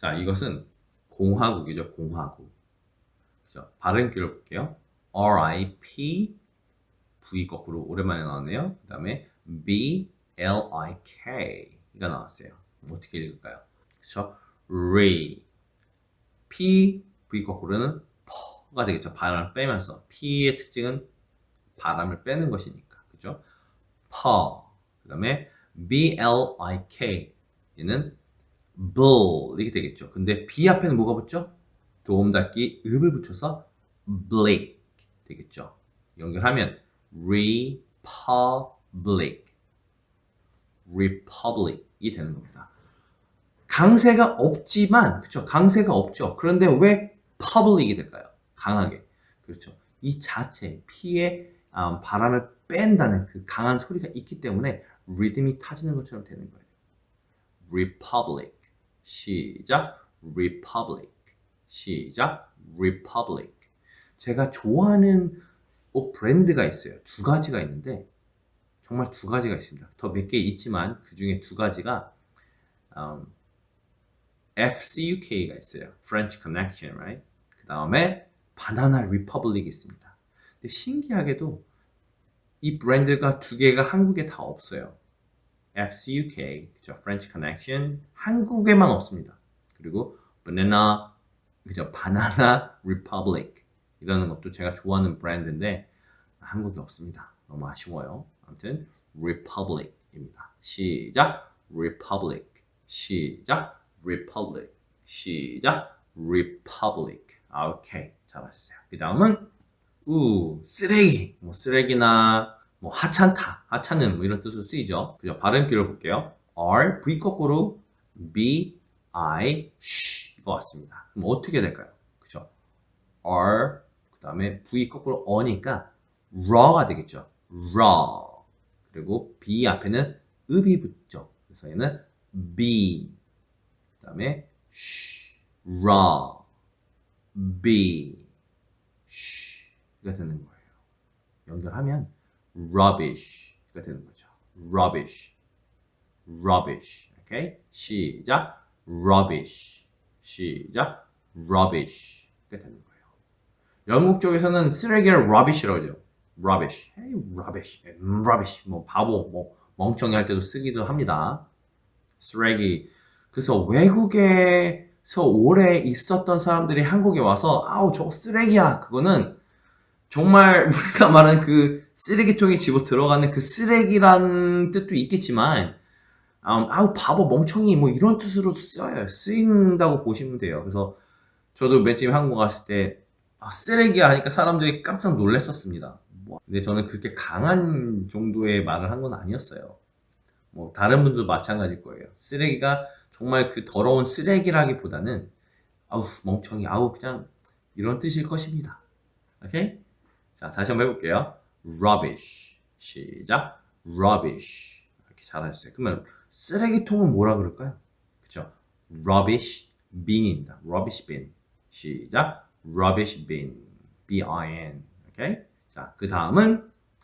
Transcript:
자, 이것은 공화국이죠, 공화국. 그죠? 발음 길어볼게요. R-I-P, V 거꾸로 오랜만에 나왔네요. 그 다음에 B-L-I-K가 나왔어요. 어떻게 읽을까요? 그쵸? Re. P, V 거꾸로는 퍼가 되겠죠. 바람을 빼면서. P의 특징은 바람을 빼는 것이니까. 그죠? 퍼. 그 다음에 B-L-I-K. 얘는 bull. 이게 되겠죠. 근데 B 앞에는 뭐가 붙죠? 도움 닫기 읍을 붙여서 bleak 되겠죠. 연결하면 republic. republic이 되는 겁니다. 강세가 없지만 그렇죠. 강세가 없죠. 그런데 왜 public이 될까요? 강하게. 그렇죠. 이 자체 피에 음, 바람을 뺀다는 그 강한 소리가 있기 때문에 리듬이 타지는 것처럼 되는 거예요. republic. 시작. republic. 시작. republic. 제가 좋아하는 옷 브랜드가 있어요. 두 가지가 있는데 정말 두 가지가 있습니다. 더 몇 개 있지만 그 중에 두 가지가 음, FCUK가 있어요. French Connection, right? 그 다음에 바나나 Republic이 있습니다. 근데 신기하게도 이 브랜드가 두 개가 한국에 다 없어요. FCUK, 그죠? French Connection 한국에만 없습니다. 그리고 바나나, 그죠? 바나나 Republic 이라는 것도 제가 좋아하는 브랜드인데 한국에 없습니다. 너무 아쉬워요. 아무튼 Republic입니다. 시작 Republic 시작 Republic 시작 Republic 아, 오케이 잘하셨어요. 그 다음은 우 쓰레기 뭐 쓰레기나 뭐 하찮다 하찮은 뭐 이런 뜻으로 쓰이죠. 그죠? 발음 기를 볼게요. R V 거꾸로 B I sh 이거 왔습니다. 그럼 어떻게 될까요? 그죠? R 그 다음에 V 거꾸로 어니까 raw가 되겠죠. raw. 그리고 B 앞에는 읍이 붙죠. 그래서 얘는 B. 그 다음에 sh, raw, B, sh가 되는 거예요. 연결하면 rubbish가 되는 거죠. rubbish, rubbish. 오케이? 시작. rubbish. 시작. rubbish가 되는 거예요. 영국 쪽에서는 쓰레기를 rubbish라고 하죠. rubbish. Hey, rubbish. rubbish. 뭐 바보, 뭐 멍청이 할 때도 쓰기도 합니다. 쓰레기. 그래서 외국에서 오래 있었던 사람들이 한국에 와서 아우 저거 쓰레기야. 그거는 정말 우리가 말하는 그 쓰레기통에 집어 들어가는 그 쓰레기란 뜻도 있겠지만 음, 아우 바보 멍청이 뭐 이런 뜻으로 쓰여요. 쓰인다고 보시면 돼요. 그래서 저도 맨 처음에 한국 갔을 때 아, 쓰레기야 하니까 사람들이 깜짝 놀랐었습니다. 뭐, 근데 저는 그렇게 강한 정도의 말을 한 건 아니었어요. 뭐 다른 분들도 마찬가지일 거예요. 쓰레기가 정말 그 더러운 쓰레기라기보다는 아우 멍청이 아우 그냥 이런 뜻일 것입니다. 오케이? 자 다시 한번 해볼게요. rubbish 시작 rubbish 이렇게 잘하셨어요. 그러면 쓰레기통은 뭐라 그럴까요? 그쵸? rubbish bin입니다. rubbish bin 시작 rubbish bin b i n 오케이? 자 그 다음은